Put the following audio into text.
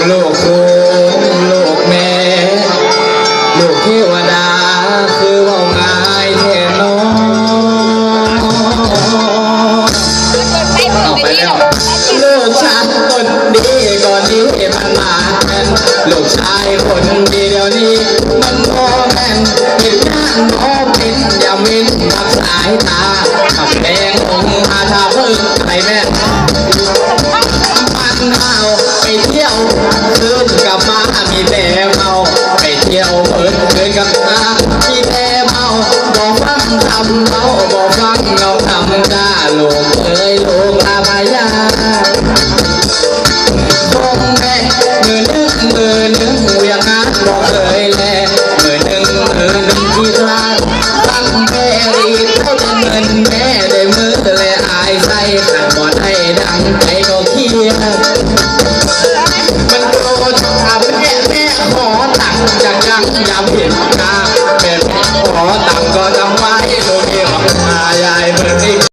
ดีครับลูกครับลูกลูกลูกแม่ลูกเทวดาคือว่าง่ายแท้น้องเอาไปแล้วลูกชายคนดีก่อนนี้มันมาแทนลูกชายคนดีเดี๋ยวนี้มันพอแมนเห็นงานพอเป็นอย่ามินทับสายตาขับแดงองค์มาทาเพิ่งไปแม่ คืนกลับมามีแต่เมาไปเที่ยวเปิดคืนกับตามีแต่เมาบอกฟังทำเมาบอกฟังเราทำได้ลูกเอ้ยลูก คนทำแม่แม่ขอตังจะยังยาเห็นตาแม่แขอตังก็ทำไมโดนเรียกมายายเพิ่งได้